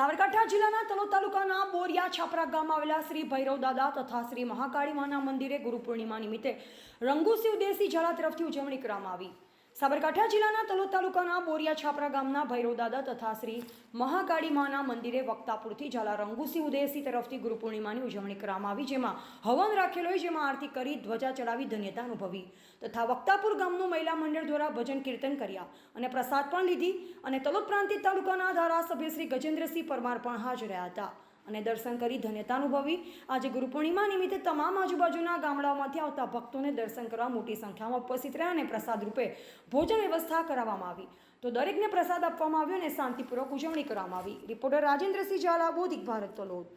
સાબરકાંઠા જિલ્લાના તલો તાલુકાના બોરિયા છાપરા ગામમાં આવેલા શ્રી ભૈરવ દાદા તથા શ્રી મહાકાળી માના મંદિરે ગુરુ પૂર્ણિમા નિમિત્તે રંગુસિંહ દેશી ઝાલા તરફથી ઉજવણી કરવામાં આવી. સાબરકાંઠા જિલ્લાના તલોદ તાલુકાના બોરિયા છાપરા ગામના ભૈરોદાદા તથા શ્રી મહાકાળી માના મંદિરે વક્તાપુરથી ઝાલા રંગુસિંહ ઉદેસી તરફથી ગુરુપૂર્ણિમાની ઉજવણી કરવામાં આવી, જેમાં હવન રાખેલો જેમાં આરતી કરી, ધ્વજા ચડાવી, ધન્યતા અનુભવી તથા વક્તાપુર ગામનું મહિલા મંડળ દ્વારા ભજન કીર્તન કર્યા અને પ્રસાદ પણ લીધી અને તલોદ પ્રાંતિજ તાલુકાના ધારાસભ્ય શ્રી ગજેન્દ્રસિંહ પરમાર પણ હાજર રહ્યા હતા. અને દર્શન કરી ધન્યતા અનુભવી. આજે ગુરુ પૂર્ણિમા નિમિત્તે તમામ આજુબાજુના ગામડાઓમાંથી આવતા ભક્તોને દર્શન કરવા મોટી સંખ્યામાં ઉપસ્થિત રહ્યા અને પ્રસાદ રૂપે ભોજન વ્યવસ્થા કરાવવામાં આવી. તો દરેકને પ્રસાદ આપવામાં આવ્યો અને શાંતિપૂર્વક ઉજવણી કરવામાં આવી. રિપોર્ટર રાજેન્દ્રસિંહ ઝાલા બોધિક ભારત તલોદ.